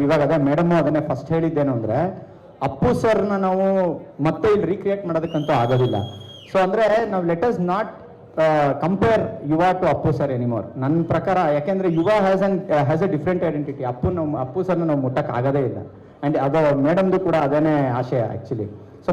ನಾವ್ ಇವಾಗ ಅದೇ ಮೇಡಮ್ ಅದನ್ನೇ ಫಸ್ಟ್ ಹೇಳಿದ್ದೇನು ಅಂದ್ರೆ, ಅಪ್ಪು ಸರ್ನ ನಾವು ಮತ್ತೆ ಇಲ್ಲಿ ರೀಕ್ರಿಯೇಟ್ ಮಾಡೋದಕ್ಕಂತೂ ಆಗೋದಿಲ್ಲ. ಸೊ ಅಂದ್ರೆ ನಾವು let us not compare Yuva to Appu sir anymore ನನ್ನ ಪ್ರಕಾರ, ಯಾಕೆಂದ್ರೆ Yuva has an has a different identity Appu ನಾವು ಅಪ್ಪು ಸರ್ನ ನಾವು ಮುಟ್ಟಕ್ಕೆ ಆಗೋದೇ ಇಲ್ಲ. ಆ್ಯಂಡ್ ಅದು ಮೇಡಮ್ದು ಕೂಡ ಅದೇನೇ ಆಶಯ ಆಕ್ಚುಲಿ ಸೊ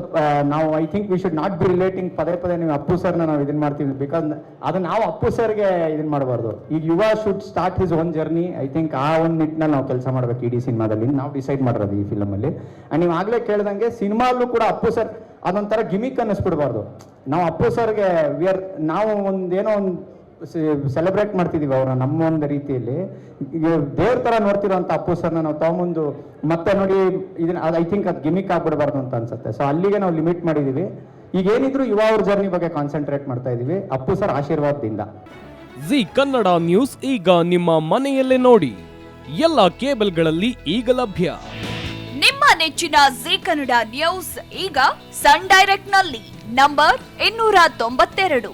ನಾವು I think we should not be relating ಪದೇ ಪದೇ ನೀವು ಅಪ್ಪು ಸರ್ನ ನಾವು ಇದನ್ನ ಮಾಡ್ತೀವಿ ಬಿಕಾಸ್ ಅದು ನಾವು ಅಪ್ಪು ಸರ್ಗೆ ಇದನ್ನ ಮಾಡಬಾರ್ದು. ಈಗ Yuva should start his own journey I think ಆ ಒಂದು ನಿಟ್ಟಿನಲ್ಲಿ ನಾವು ಕೆಲಸ ಮಾಡ್ಬೇಕು ಇಡೀ ಸಿನಿಮಾದಲ್ಲಿ. ನಾವು ಡಿಸೈಡ್ ಮಾಡಿರೋದು ಈ ಫಿಲಮಲ್ಲಿ ಆ್ಯಂಡ್ ನೀವು ಆಗಲೇ ಕೇಳ್ದಂಗೆ ಸಿನಿಮಾಲ್ಲೂ ಕೂಡ ಅಪ್ಪು ಸರ್ ಅದೊಂಥರ ಗಿಮಿಕ್ ಅನ್ನಿಸ್ಬಿಡ್ಬಾರ್ದು. ನಾವು ಅಪ್ಪು ಸರ್ಗೆ ವಿ ಆರ್ ನಾವು ಒಂದೇನೋ ಒಂದು ಸೆಲೆಬ್ರೇಟ್ ಮಾಡ್ತಿದೀವಿ ಅವ್ರನ್ನ ನಮ್ಮ ಒಂದು ರೀತಿಯಲ್ಲಿ. ಈಗ ದೇವ್ರ ತರ ನೋಡ್ತಿರೋಂಥ ಅಪ್ಪು ಸರ್ನ ನಾವು ತಗೊಂಬಂದು ಮತ್ತೆ ನೋಡಿ ಇದನ್ನ ಐ ಥಿಂಕ್ ಅದು ಗಿಮಿಕ್ ಆಗ್ಬಿಡಬಾರ್ದು ಅಂತ ಅನ್ಸುತ್ತೆ. ಸೊ ಅಲ್ಲಿಗೆ ನಾವು ಲಿಮಿಟ್ ಮಾಡಿದೀವಿ. ಈಗ ಏನಿದ್ರು ಯುವ ಅವ್ರ ಜರ್ನಿ ಬಗ್ಗೆ ಕಾನ್ಸಂಟ್ರೇಟ್ ಮಾಡ್ತಾ ಇದೀವಿ ಅಪ್ಪು ಸರ್ ಆಶೀರ್ವಾದದಿಂದ. ಜಿ ಕನ್ನಡ ನ್ಯೂಸ್ ಈಗ ನಿಮ್ಮ ಮನೆಯಲ್ಲೇ ನೋಡಿ. ಎಲ್ಲ ಕೇಬಲ್ಗಳಲ್ಲಿ ಈಗ ಲಭ್ಯ. ನಿಮ್ಮ ನೆಚ್ಚಿನ ಜಿ ಕನ್ನಡ ನ್ಯೂಸ್ ಈಗ ಸನ್ ಡೈರೆಕ್ಟ್ನಲ್ಲಿ ನಂಬರ್ ಇನ್ನೂರ ತೊಂಬತ್ತೆರಡು.